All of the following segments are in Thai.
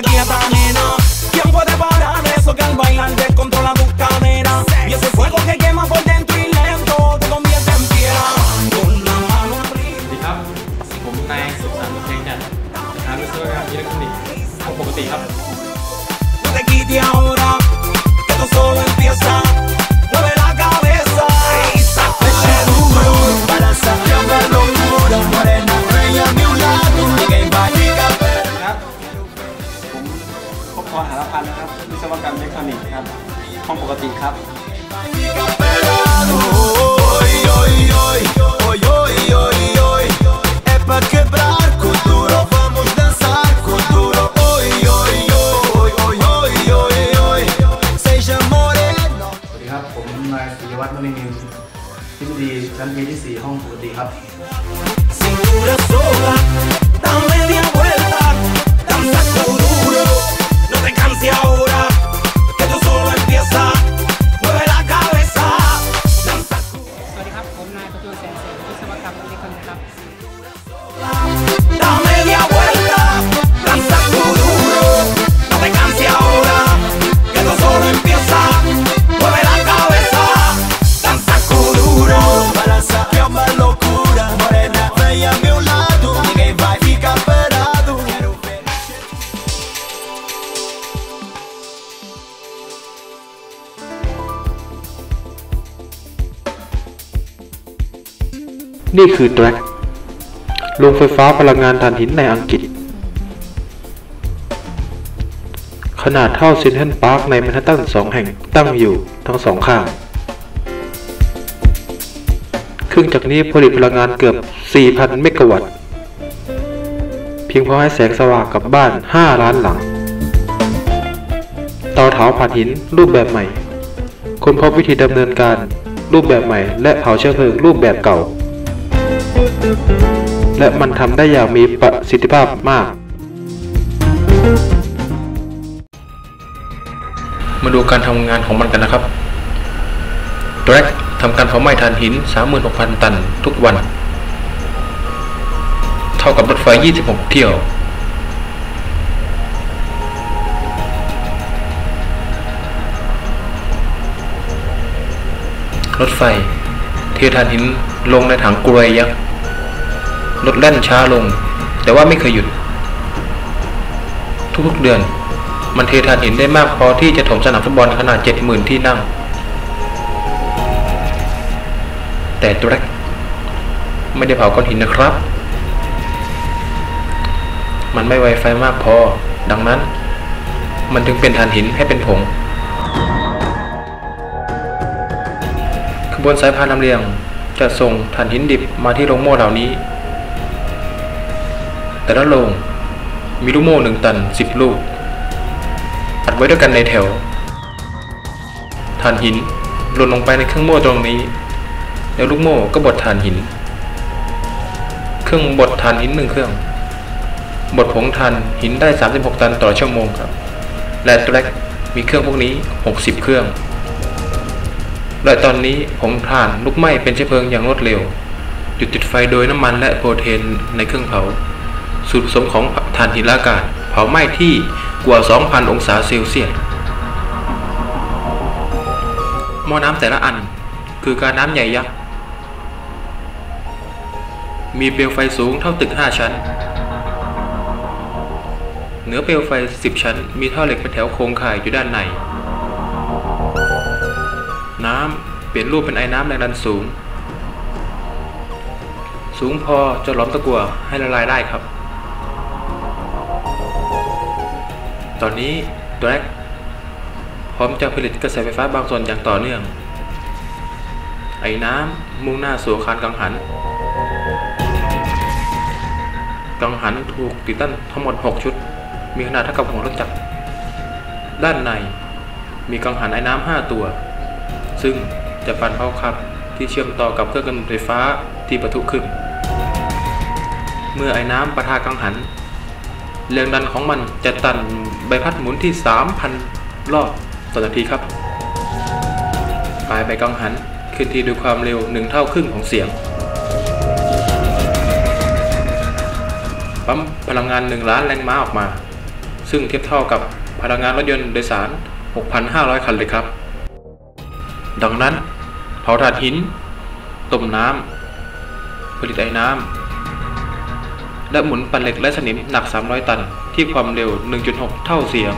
quieta, กรหารพันธ์นะครับวิศวกรรมเมคานิกครับห้องปกติครับครับผมนายศิริวัฒน์มณีนินทิมดีชั้นปีที่ 4 ห้องปกติครับ Sin cura desde ahora que tú solo empieza mueve la cabeza สวัสดีครับ ผมนายประจวบแสนเสงวิศวกรรมอิเล็กทรอนิกส์ครับ นี่คือ DRAC โรงไฟฟ้าพลังงานถ่านหินในอังกฤษ ขนาดเท่าเซนทรัลพาร์คในแมนฮัตตันสองแห่งตั้งอยู่ทั้งสองข้างเครื่องจักรนี้ผลิตพลังงานเกือบ 4,000 เมกะวัตต์ เพียงพอให้แสงสว่างกับบ้าน 5 ล้านหลังเตาเผาผ่านหินรูปแบบใหม่ ค้นพบวิธีดำเนินการรูปแบบใหม่ และเผาเชื้อเพลิงรูปแบบเก่า และมันทำได้อย่างมีประสิทธิภาพมาก มาดูการทำงานของมันกันนะครับ d r a g ทำการเผาไหม้ถ่านหิน 36,000 ตันทุกวัน เท่ากับรถไฟ 26 เที่ยวรถไฟเทถ่านหินลงในถังกรวยยักษ์ รถแล่นช้าลง แต่ว่าไม่เคยหยุด ทุกๆเดือน มันเทถ่านหินได้มากพอที่จะถมสนามฟุตบอลขนาด 70,000 ที่นั่ง แต่ตัวแรกไม่ได้เผาก้อนหินนะครับ มันไม่ไวไฟมากพอ ดังนั้น มันถึงเป็นถ่านหินให้เป็นผงขบวนสายพานลำเลียงจะส่งถ่านหินดิบมาที่โรงโม่เหล่านี้ แต่ละโรงมีลูกโม่หนึ่งตันสิบลูกอัดไว้ด้วยกันในแถวถ่านหินหล่นลงไปในเครื่องโม่ตรงนี้ แล้วลูกโม่ก็บดถ่านหิน เครื่องบดถ่านหินหนึ่งเครื่อง บดผงถ่านหินได้ 36 ตันต่อชั่วโมงครับ และตัวแรกมีเครื่องพวกนี้ 60 เครื่องและตอนนี้ผงถ่านลุกไหม้เป็นเชื้อเพลิงอย่างรวดเร็วจุดติดไฟโดยน้ำมันและโปรตีนในเครื่องเผา สูตรผสมของถ่านหินละอากาศเผาไหม้ที่กว่า 2,000 องศาเซลเซียสหม้อน้ำแต่ละอันคือการน้ำใหญ่ยักษ์ มีเปลวไฟสูงเท่าตึก 5 ชั้น เหนือเปลวไฟ 10 ชั้น มีท่อเหล็กเป็นแถวโครงข่ายอยู่ด้านใน น้ำเปลี่ยนรูปเป็นไอ้น้ำแรงดันสูง สูงพอจะล้อมตะกัวให้ละลายได้ครับ ตอนนี้ตัวแรกพร้อมจะผลิตกระแสไฟฟ้าบางส่วนอย่างต่อเนื่อง ไอ้น้ำมุ่งหน้าสู่อาคารกังหัน กังหันถูกติดตั้งทั้งหมด 6 ชุด มีขนาดเท่ากับหัวรถจักร ด้านในมีกังหันไอ้น้ำ5ตัว ซึ่งจะปั่นเข้าขับที่เชื่อมต่อกับเครื่องกำเนิดไฟฟ้าที่ปะทุขึ้น เมื่อไอ้น้ำประทะกังหัน แรงดันของมันจะตันใบพัดหมุนที่ 3,000 รอบต่อนาทีครับปลายใบกังหันขึ้นที่ด้วยความเร็ว 1 เท่าครึ่งของเสียง ปั๊มพลังงาน 1 ล้านแรงม้าออกมา ซึ่งเทียบเท่ากับพลังงานรถยนต์โดยสาร 6,500 คันเลยครับ ดังนั้น เผาถ่านหิน ต้มน้ำผลิตไอ้น้ำ และหมุนปันเหล็กและสนิมหนัก 300 ตัน ที่ความเร็ว 1.6 เท่าเสียง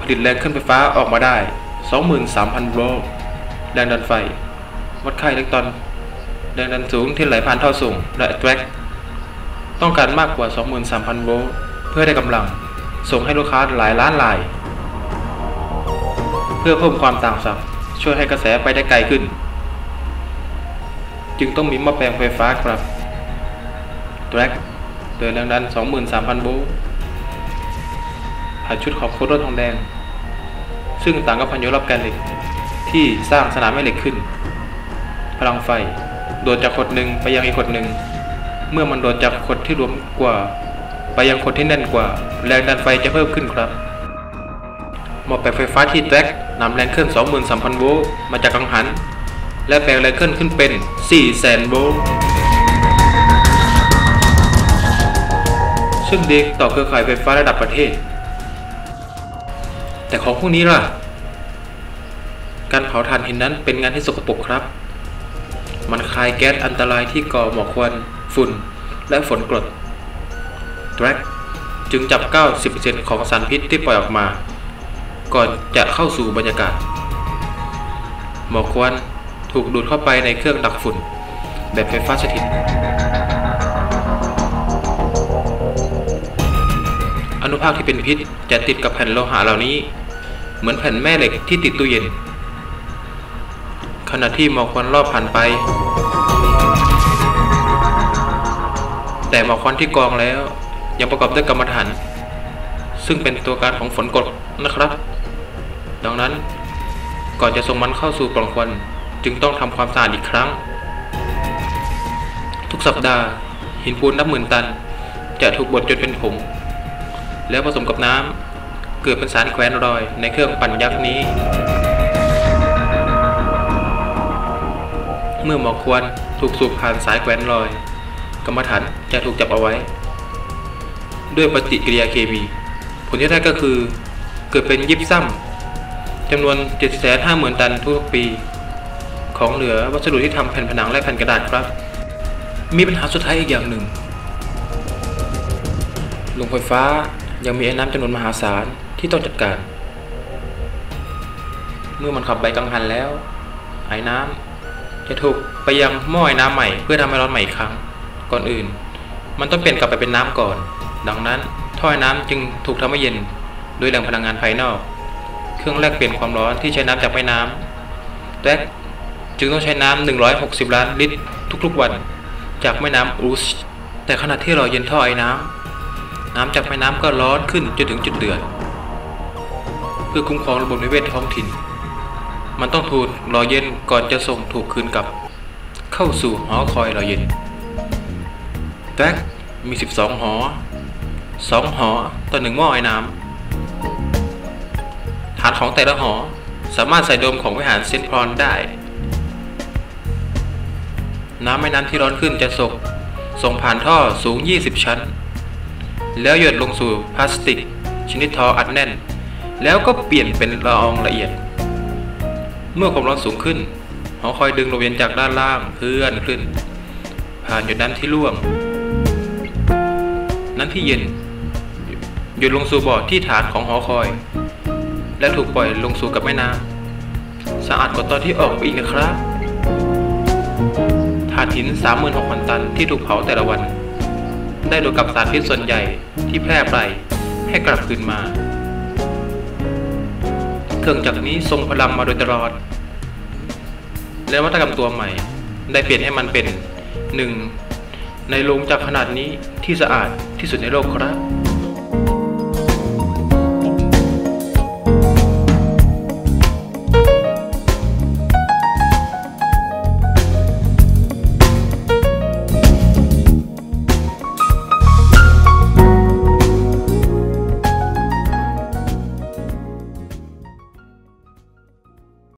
ผลิตแรงเคลื่อนไฟฟ้าออกมาได้ 23,000 โวลต์ แรงดันไฟ วัดค่าอิเล็กตรอน แรงดันสูงที่ไหลผ่านท่อส่งและแทร็ก ต้องการมากกว่า 23,000 โวลต์ เพื่อได้กำลัง ส่งให้ลูกค้าหลายล้านราย เพื่อเพิ่มความต่างศักย์ช่วยให้กระแสไปได้ไกลขึ้น จึงต้องมีหม้อแปลงไฟฟ้าครับ แร็กโดยแรงดัน 23,000 โวลต์ผ่านชุดของโคตรทองแดง ซึ่งต่างกับพันโยรอบแกนเหล็ก ที่สร้างสนามแม่เหล็กขึ้น พลังไฟ โดดจากขดหนึ่งไปยังอีกขดหนึ่ง เมื่อมันโดดจากขดที่รวมกว่า ไปยังขดที่แน่นกว่า แรงดันไฟจะเพิ่มขึ้นครับหม้อแปลงไฟฟ้าที่แทร็กนำแรงเคลื่อน23,000 โวลต์มาจากกังหัน และแปลงแรงเคลื่อนขึ้นเป็น 400,000 โวลต์ ซึ่งดีต่อเครือข่ายไฟฟ้าระดับประเทศ แต่ของพวกนี้ล่ะ การเผาถ่านหินนั้นเป็นงานที่สกปรกครับ มันคายแก๊สอันตรายที่ก่อหมอกควันฝุ่น และฝนกรดแทร็กจึงจับ 90%ของสารพิษที่ปล่อยออกมา ก่อนจะเข้าสู่บรรยากาศ หมอกควันถูกดูดเข้าไปในเครื่องดักฝุ่น แบบไฟฟ้าสถิตาคที่เป็นพิษจะติดกับแผ่นโลหะเหล่านี้ เหมือนแผ่นแม่เหล็กที่ติดตู้เย็น ขณะที่หมอกควันรอบผ่านไป แต่หมอกควันที่กองแล้ว ยังประกอบด้วยกรรมฐาน ซึ่งเป็นตัวการของฝนกรดนะครับ ดังนั้นก่อนจะส่งมันเข้าสู่ปล่องควันจึงต้องทำความสะอาดอีกครั้ง ทุกสัปดาห์หินปูนนับหมื่นตัน จะถูกบดจนเป็นผง แล้วผสมกับน้ำเกิดเป็นสารแควนรอยในเครื่องปั่นยักษ์นี้ เมื่อหมอกควันถูกสูบผ่านสายแควนรอย กรรมฐานจะถูกจับเอาไว้ ด้วยปฏิกิริยาเคมี ผลที่ได้ก็คือเกิดเป็นยิบซ้ำจำนวน 750,000 ตันทุกปี ของเหลือวัสดุที่ทำแผ่นผนังและแผ่นกระดาษครับ มีปัญหาสุดท้ายอีกอย่างหนึ่งโรงไฟฟ้า ยังมีไอ้น้ำจำนวนมหาศาลที่ต้องจัดการ เมื่อมันขับไปกังหันแล้ว ไอ้น้ำจะถูกไปยังหม้อไอ้น้ำใหม่เพื่อทำให้ร้อนใหม่อีกครั้ง ก่อนอื่น มันต้องเปลี่ยนกลับไปเป็นน้ำก่อน ดังนั้นท่อไอ้น้ำจึงถูกทำให้เย็นด้วยแรงพลังงานภายนอก เครื่องแรกเปลี่ยนความร้อนที่ใช้น้ำจากแม่น้ำและจึงต้องใช้น้ำ160 ล้านลิตรทุกๆวัน จากแม่น้ำอูชแต่ขณะที่เราเย็นท่อไอ้น้ำ น้ำจากแม่น้ำก็ร้อนขึ้นจนถึงจุดเดือด เพื่อคุ้มครองระบบนิเวศท้องถิ่น มันต้องถูกรอเย็นก่อนจะส่งถูกคืนกลับ เข้าสู่หอคอยรอเย็นแท็กมี 12 หอ 2 หอต่อหนึ่งหม้อไอ้น้ำฐานของแต่ละหอสามารถใส่โดมของวิหารเซนพรอนได้ น้ำแม่น้ำที่ร้อนขึ้นจะส่งส่งผ่านท่อสูง 20 ชั้น แล้วหยดลงสู่พลาสติก ชนิดทออัดแน่น แล้วก็เปลี่ยนเป็นละอองละเอียด เมื่อความร้อนสูงขึ้นหอคอยดึงลมเย็นจากด้านล่างเพื่อนขึ้น ผ่านหยดน้ำที่ร่วงน้ำที่เย็นหยดลงสู่บ่อที่ฐานของหอคอย และถูกปล่อยลงสู่กับแม่น้ำสะอาดกว่าตอนที่ออกไปอีกนะครับถ่านหิน 36,000 ตันที่ถูกเผาแต่ละวัน ได้ดูดกับสารพิษส่วนใหญ่ที่แพร่ไปให้กลับคืนมา เครื่องจักรนี้ทรงพลังมาโดยตลอด และวัตกรรมตัวใหม่ ได้เปลี่ยนให้มันเป็นหนึ่งในโรงจักรขนาดนี้ที่สะอาดที่สุดในโลกครับ